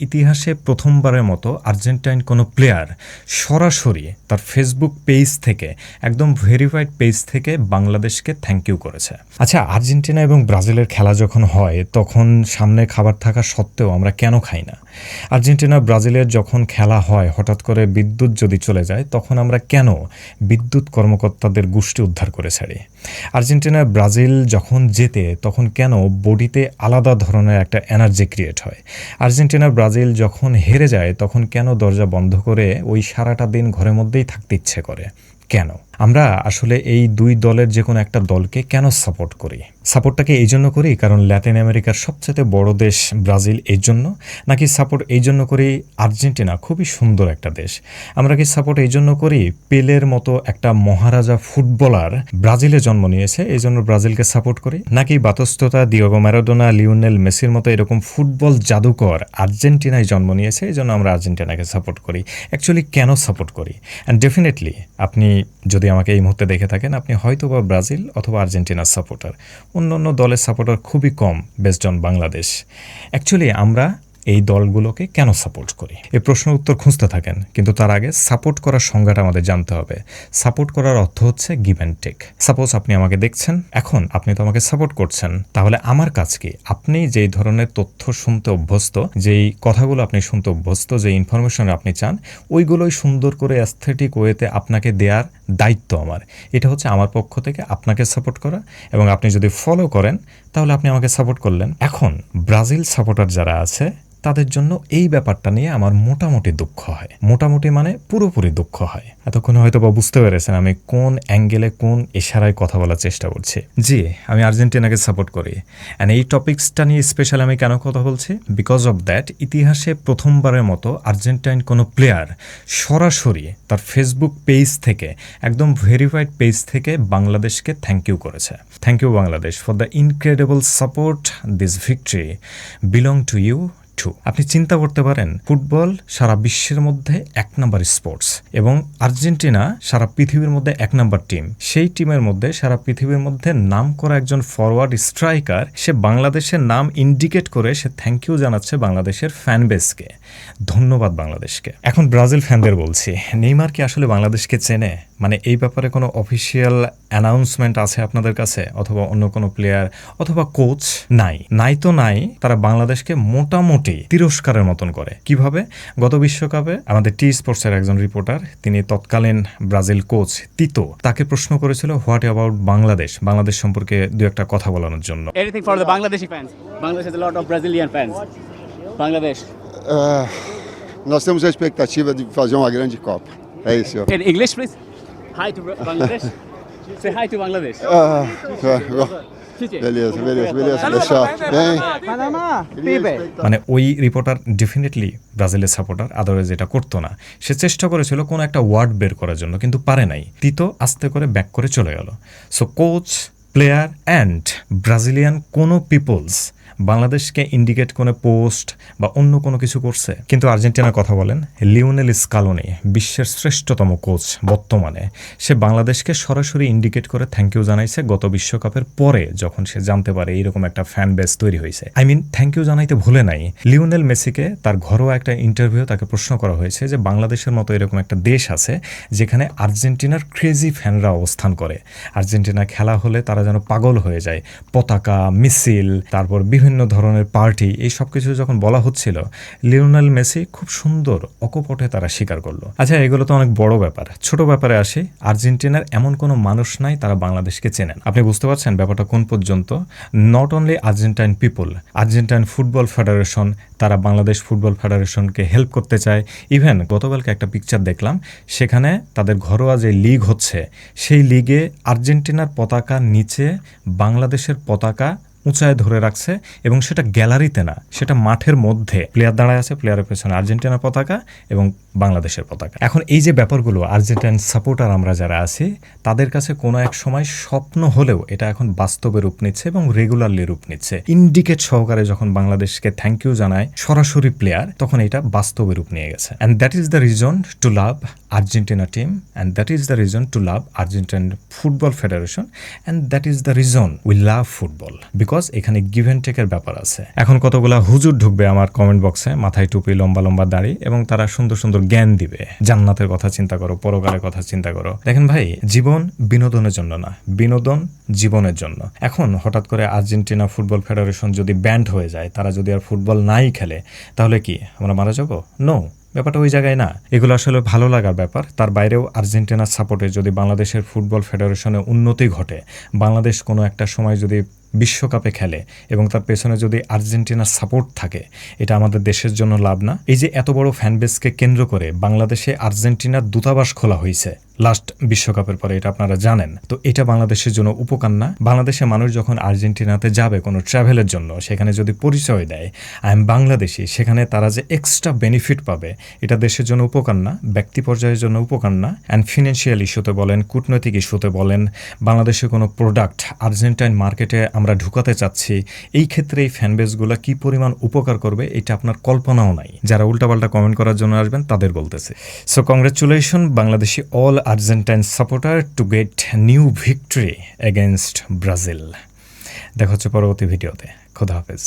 ইতিহাসে প্রথমবারের মতো আর্জেন্টাইন কোনো প্লেয়ার সরাসরি তার ফেসবুক পেজ থেকে, একদম ভেরিফাইড পেজ থেকে বাংলাদেশকে থ্যাংক ইউ করেছে। আচ্ছা আর্জেন্টিনা এবং ব্রাজিলের খেলা যখন হয়, তখন সামনে খাবার থাকা সত্ত্বেও আমরা কেন খাই না? আর্জেন্টিনা ব্রাজিলের যখন খেলা হয়, হঠাৎ করে বিদ্যুৎ যদি চলে যায়, তখন আমরা কেন বিদ্যুৎ কর্মকর্তাদের গোষ্ঠী উদ্ধার করে ছাড়ি? আর্জেন্টিনা ব্রাজিল যখন জেতে, তখন কেন বডিতে আলাদা ধরনের একটা এনার্জি ক্রিয়েট হয়? আর্জেন্টিনা ব্রাজিল যখন হেরে যায়, তখন কেন দরজা বন্ধ করে ওই সারাটা দিন ঘরের মধ্যেই থাকতে ইচ্ছে করে? কেন? আমরা আসলে এই দুই দলের যে কোনো একটা দলকে কেন সাপোর্ট করি? সাপোর্টটাকে এই জন্য করি কারণ ল্যাটিন আমেরিকার সবচেয়ে বড় দেশ ব্রাজিল এই জন্য, নাকি সাপোর্ট এই জন্য করি আর্জেন্টিনা, খুবই সুন্দর একটা দেশ। আমরা কি সাপোর্ট এই জন্য করি? পেলের মতো একটা মহারাজা ফুটবলার ব্রাজিলে জন্ম নিয়েছে, এই জন্য ব্রাজিলকে সাপোর্ট করি। নাকি বাতস্ততা দিওগো ম্যারাডোনা লিওনেল মেসির মতো এরকম ফুটবল জাদুকর আর্জেন্টিনায় জন্ম নিয়েছে, এই জন্য আমরা আর্জেন্টিনাকে সাপোর্ট করি। অ্যাকচুয়ালি কেন সাপোর্ট করি? অ্যান্ড ডেফিনেটলি আপনি যদি আমাকে এই মুহূর্তে দেখে থাকেন, আপনি হয়তো বা ব্রাজিল অথবা আর্জেন্টিনার সাপোর্টার অন্য অন্য দলের সাপোর্টার খুবই কম বেসড অন বাংলাদেশ। অ্যাকচুয়ালি আমরা এই দলগুলোকে কেন সাপোর্ট করি? এ প্রশ্নের উত্তর খুঁজতে থাকেন, কিন্তু তার আগে সাপোর্ট করার সংজ্ঞাটা আমাদের জানতে হবে। সাপোর্ট করার অর্থ হচ্ছে গিভ অ্যান্ড টেক সাপোজ আপনি আমাকে দেখছেন, এখন আপনি তো আমাকে সাপোর্ট করছেন। তাহলে আমার কাজ কি? আপনি যেই ধরনের তথ্য শুনতে অভ্যস্ত, যেই কথাগুলো আপনি শুনতে অভ্যস্ত যে ইনফরমেশন আপনি চান, ওইগুলোই সুন্দর করে অ্যাস্থেটিক ওয়েতে আপনাকে দেওয়ার দায়িত্ব আমার। এটা হচ্ছে আমার পক্ষ থেকে আপনাকে সাপোর্ট করা এবং আপনি যদি ফলো করেন তাহলে আপনি আমাকে সাপোর্ট করলেন। এখন ব্রাজিল সাপোর্টার যারা আছে, তাদের জন্য এই ব্যাপারটা নিয়ে আমার মোটামুটি দুঃখ হয়। মোটামুটি মানে পুরোপুরি দুঃখ হয়। এতক্ষণ হয়তো বা বুঝতে পেরেছেন আমি কোন অ্যাঙ্গেলে কোন ইশারায় কথা বলার চেষ্টা করছি। জি, আমি আর্জেন্টিনাকে সাপোর্ট করি। অ্যান্ড এই টপিক্সটা নিয়ে স্পেশাল আমি কেন কথা বলছি? বিকজ অফ দ্যাট ইতিহাসে প্রথমবারের মতো আর্জেন্টাইন কোনো প্লেয়ার সরাসরি তার ফেসবুক পেজ থেকে, একদম ভেরিফাইড পেজ থেকে বাংলাদেশকে থ্যাংক ইউ করেছে। Thank you Bangladesh for the incredible support this victory belong to you too আপনি চিন্তা করতে পারেন, ফুটবল সারা বিশ্বের মধ্যে এক নাম্বার স্পোর্টস এবং আর্জেন্টিনা সারা পৃথিবীর মধ্যে এক নাম্বার টিম। সেই টিমের মধ্যে, সারা পৃথিবীর মধ্যে নাম করা একজন ফরওয়ার্ড স্ট্রাইকার সে বাংলাদেশের নাম ইন্ডিকেট করে সে থ্যাংক ইউ জানাচ্ছে বাংলাদেশের ফ্যান বেসকে ধন্যবাদ বাংলাদেশকে। এখন ব্রাজিল ফ্যানদের বলছি, নেইমার কি আসলে বাংলাদেশকে চেনে? মানে এই ব্যাপারে কোনো অফিসিয়াল অ্যানাউন্সমেন্ট আছে আপনাদের কাছে? অথবা অন্য কোনো প্লেয়ার অথবা কোচ নাই। নাই তো নাই, তারা বাংলাদেশকে মোটামুটি প্রতি তিরস্কারের মতন করে। কীভাবে? গত বিশ্বকাপে আমাদের টি স্পোর্টসের একজন রিপোর্টার তিনি তৎকালীন ব্রাজিল কোচ তিতো তাকে প্রশ্ন করেছিল হোয়াট অ্যাবাউট বাংলাদেশ? বাংলাদেশ সম্পর্কে দু একটা কথা বলানোর জন্য। Hi to bangladesh. Say hi to Bangladesh. মানে ওই রিপোর্টার ডেফিনেটলি ব্রাজিলের সাপোর্টার আদারওয়াইজ এটা করতো না। সে চেষ্টা করেছিল কোনো একটা ওয়ার্ড বের করার জন্য কিন্তু পারে নাই। তিতো আস্তে করে ব্যাক করে চলে গেল। So coach player and Brazilian কোনো পিপলস বাংলাদেশকে ইন্ডিকেট কোনো পোস্ট বা অন্য কোনো কিছু করছে। কিন্তু আর্জেন্টিনার কথা বলেন, লিওনেল স্কালোনি, বিশ্বের শ্রেষ্ঠতম কোচ বর্তমানে। সে বাংলাদেশকে সরাসরি ইন্ডিকেট করে থ্যাংক ইউ জানাইছে গত বিশ্বকাপের পরে, যখন সে জানতে পারে এইরকম একটা ফ্যান বেস তৈরি হয়েছে। আই মিন থ্যাংক ইউ জানাইতে ভুলে নাই। লিওনেল মেসিকে তার ঘরোয়া একটা ইন্টারভিউ তাকে প্রশ্ন করা হয়েছে যে, বাংলাদেশের মতো এরকম একটা দেশ আছে যেখানে আর্জেন্টিনার ক্রেজি ফ্যানরা অবস্থান করে। আর্জেন্টিনা খেলা হলে তারা যেন পাগল হয়ে যায়। পতাকা, মিছিল, তারপর বিভিন্ন ধরনের পার্টি, এই সব কিছু যখন বলা হচ্ছিল, লিওনাল মেসি খুব সুন্দর অকপটে তারা স্বীকার করল। আচ্ছা এগুলো তো অনেক বড় ব্যাপার। ছোট ব্যাপারে আসি, আর্জেন্টিনার এমন কোনো মানুষ নাই তারা বাংলাদেশকে চেনেন। আপনি বুঝতে পারছেন ব্যাপারটা কোন পর্যন্ত? Not only Argentine people Argentine football federation তারা বাংলাদেশ ফুটবল ফেডারেশনকে হেল্প করতে চায়। ইভেন গতকালকে একটা পিকচার দেখলাম, সেখানে তাদের ঘরোয়া যে লিগ হচ্ছে, সেই লিগে আর্জেন্টিনার পতাকা নিচে বাংলাদেশের পতাকা উঁচায় ধরে রাখছে এবং সেটা গ্যালারিতে না, সেটা মাঠের মধ্যে প্লেয়ার দাঁড়ায় আছে প্লেয়ারের পেছনে আর্জেন্টিনার পতাকা এবং বাংলাদেশের পতাকা। এখন এই যে ব্যাপারগুলো, আর্জেন্টাইন সাপোর্টার আমরা যারা আছি, তাদের কাছে কোনো এক সময় স্বপ্ন হলেও এটা এখন বাস্তবে রূপ নিচ্ছে এবং রেগুলারলি রূপ নিচ্ছে। ইন্ডিকেট সহকারে যখন বাংলাদেশকে থ্যাংক ইউ জানায় সরাসরি প্লেয়ার তখন এটা বাস্তবে রূপ নিয়ে গেছে। And that is the reason to love Argentina team and that is the reason to love Argentine football federation and that is the reason we love football because এখানে give and টেকের ব্যাপার আছে। এখন কতগুলা হুজুর ঢুকবে আমার কমেন্ট বক্সে মাথায় টুপি, লম্বা লম্বা দাড়ি, এবং তারা সুন্দর সুন্দর জ্ঞান দিবে। জান্নাতের কথা চিন্তা করো, পরকালের কথা চিন্তা করো। দেখেন ভাই, জীবন বিনোদনের জন্য না, বিনোদন জীবনের জন্য। এখন হঠাৎ করে আর্জেন্টিনা ফুটবল ফেডারেশন যদি ব্যান্ড হয়ে যায়, তারা যদি আর ফুটবল নাই খেলে, তাহলে কি, আমরা মারা যাব? নো ব্যাপারটা ওই জায়গায় না। এগুলো আসলে ভালো লাগার ব্যাপার। তার বাইরেও আর্জেন্টিনার সাপোর্টে যদি বাংলাদেশের ফুটবল ফেডারেশনে উন্নতি ঘটে, বাংলাদেশ কোনো একটা সময় যদি বিশ্বকাপে খেলে এবং তার পেছনে যদি আর্জেন্টিনার সাপোর্ট থাকে, এটা আমাদের দেশের জন্য লাভ না। এই যে এত বড় ফ্যানবেসকে কেন্দ্র করে বাংলাদেশে আর্জেন্টিনার দূতাবাস খোলা হয়েছে লাস্ট বিশ্বকাপের পরে, এটা আপনারা জানেন। তো এটা বাংলাদেশের জন্য উপকার না বাংলাদেশের মানুষ যখন আর্জেন্টিনাতে যাবে কোনো ট্রাভেলের জন্য, সেখানে যদি পরিচয় দেয় আই এম বাংলাদেশি সেখানে তারা যে এক্সট্রা বেনিফিট পাবে, এটা দেশের জন্য উপকার না ব্যক্তি পর্যায়ের জন্য উপকার না অ্যান্ড ফিনান্সিয়াল ইস্যুতে বলেন, কূটনৈতিক ইস্যুতে বলেন বাংলাদেশে কোনো প্রোডাক্ট আর্জেন্টাইন মার্কেটে আমরা ঢুকাতে চাচ্ছি, এই ক্ষেত্রে এই ফ্যানবেসগুলো কি পরিমাণ উপকার করবে, এটা আপনার কল্পনাও নাই। যারা উল্টাপাল্টা কমেন্ট করার জন্য আসবেন, তাদের বলতেছে। So congratulation Bangladeshi all Argentine supporter to get new victory against Brazil. দেখা হচ্ছে পরবর্তী ভিডিওতে। খোদা হাফেজ।